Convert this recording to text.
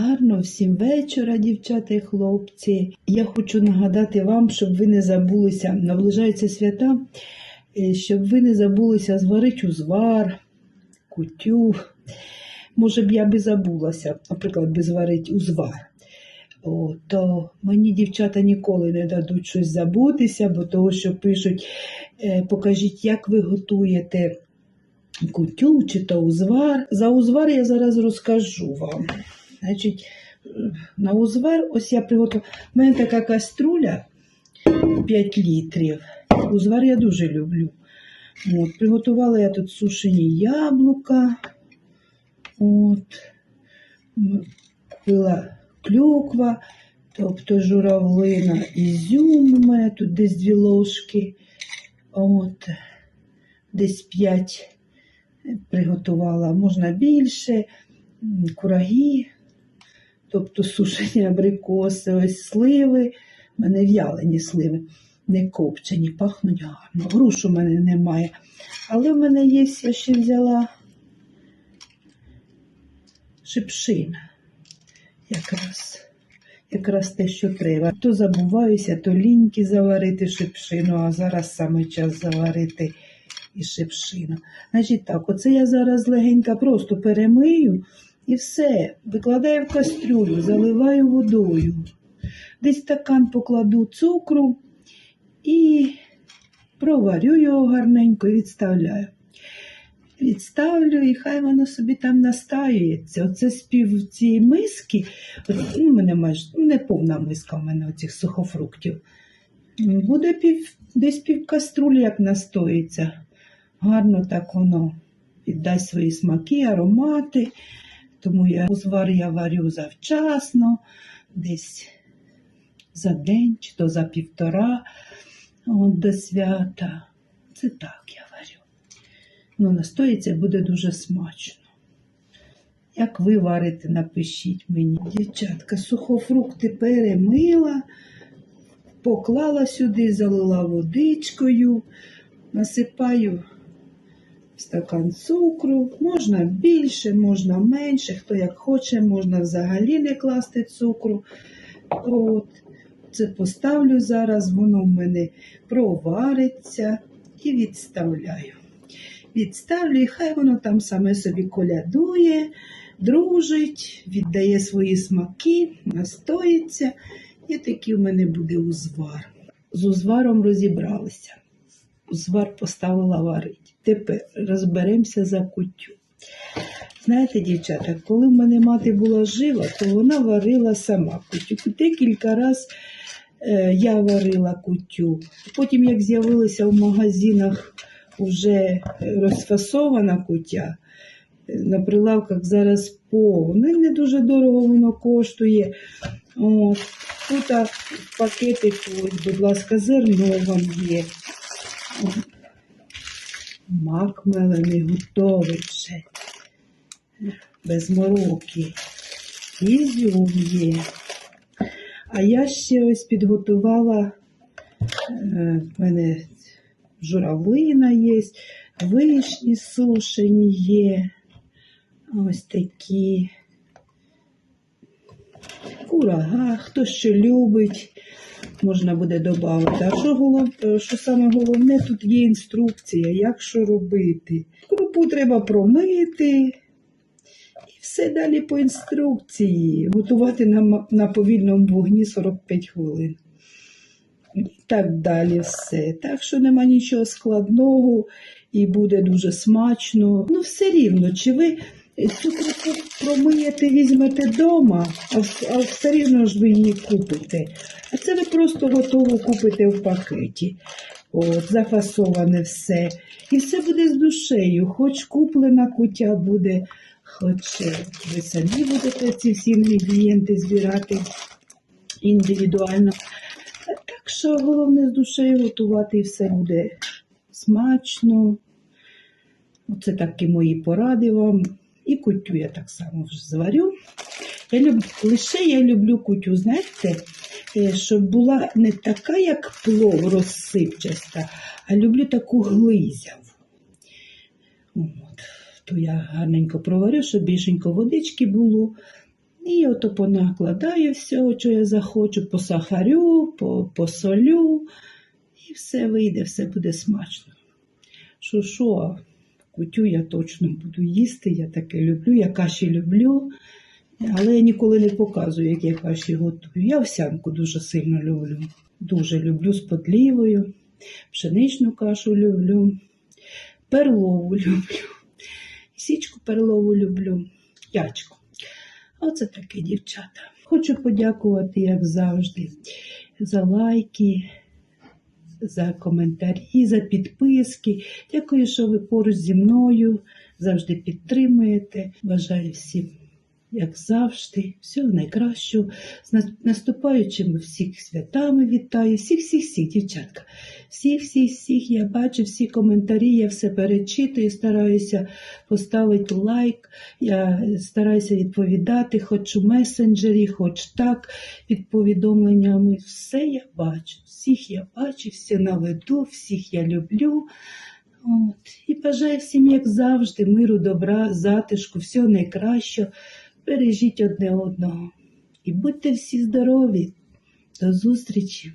Гарно всім вечора, дівчата і хлопці. Я хочу нагадати вам, щоб ви не забулися, наближаються свята, е, щоб ви не забулися зварити узвар, кутю. Може б я би забулася, наприклад, би зварити узвар. О, то мені дівчата ніколи не дадуть щось забутися, бо того, що пишуть, е, покажіть, як ви готуєте кутю чи то узвар. За узвар я зараз розкажу вам. Значить, на узвар, ось я приготувала. У мене така каструля 5 літрів. Узвар я дуже люблю. От, приготувала я тут сушені яблука. От, купила клюква, тобто журавлина, ізюм у мене тут десь дві ложки. От, десь 5 приготувала, можна більше, кураги, тобто сушені абрикоси, ось сливи, в мене в'ялені сливи, не копчені, пахнуть гарно. Груш у мене немає. Але в мене є, я ще взяла шипшина. Якраз. Якраз те, що треба. То забуваюся, то ліньки заварити шипшину, а зараз саме час заварити і шипшину. Значить так, оце я зараз легенько просто перемию і все. Викладаю в кастрюлю, заливаю водою. Десь стакан покладу цукру і проварю його гарненько і відставляю. Відставлю, і хай воно собі там настаюється. Оце з пів цієї миски, от, ну, мене майже ну, не повна миска в мене оцих сухофруктів. Буде пів, десь пів каструлі, як настоїться. Гарно так воно віддасть свої смаки, аромати. Тому я узвар я варю завчасно, десь за день чи то за півтора от, до свята. Це так я варю. Ну, настоїться буде дуже смачно. Як ви варите, напишіть мені. Дівчатка, сухофрукти перемила, поклала сюди, залила водичкою, насипаю стакан цукру. Можна більше, можна менше, хто як хоче, можна взагалі не класти цукру. От. Це поставлю зараз, воно в мене провариться і відставляю. Відставлю, і хай воно там саме собі колядує, дружить, віддає свої смаки, настоїться. І такий у мене буде узвар. З узваром розібралися. Узвар поставила варити. Тепер розберемося за кутю. Знаєте, дівчата, коли в мене мати була жива, то вона варила сама кутю. Декілька разів е, я варила кутю. Потім, як з'явилася в магазинах вже розфасована кутя, е, на прилавках зараз повно. Не дуже дорого воно коштує. От. Тут ось, будь ласка, зерно вам є. Мак мелений готовий вже. Без мороки. Ізюм є. А я ще ось підготувала, е, в мене журавлина є, вишні сушені є. Ось такі. Курага, хто що любить, можна буде додати. А що, голов... е, що саме головне, тут є інструкція, як що робити. Крупу треба промити. І все далі по інструкції. Готувати на, на повільному вогні 45 хвилин. І так далі все. Так що нема нічого складного і буде дуже смачно. Ну, все рівно, чи ви цю крупу промиєте, візьмете вдома, а, все рівно ж ви її купите. А це ви просто готово купите в пакеті. От, зафасоване все. І все буде з душею. Хоч куплена кутя буде, хоч е, ви самі будете ці всі інгредієнти збирати індивідуально. Так що головне з душею готувати і все буде смачно. Оце такі мої поради вам. І кутю я так само вже зварю. Я люб... Лише я люблю кутю, знаєте, е, щоб була не така, як плов розсипчаста, а люблю таку глизяву. От. То я гарненько проварю, щоб більшенько водички було. І ото понакладаю всього, що я захочу, посахарю, посолю, і все вийде, все буде смачно. Що що, кутю я точно буду їсти, я таке люблю, я каші люблю, але я ніколи не показую, як я каші готую. Я овсянку дуже сильно люблю. Дуже люблю з подлівою, пшеничну кашу люблю, перлову люблю, січку перлову люблю, ячку. Оце таке, дівчата. Хочу подякувати, як завжди, за лайки, за коментарі, за підписки. Дякую, що ви поруч зі мною завжди підтримуєте. Бажаю всім, як завжди, всього найкращого. З наступаючими всіх святами вітаю, всіх, всіх, всіх, дівчатка. Всіх, всіх, всіх. Я бачу всі коментарі, я все перечитую, стараюся поставити лайк. Я стараюся відповідати, хоч у месенджері, хоч так, під повідомленнями. Все я бачу, всіх я бачу, всі на виду, всіх я люблю. От. І бажаю всім, як завжди, миру, добра, затишку, всього найкращого. Бережіть одне одного. І будьте всі здорові. До зустрічі!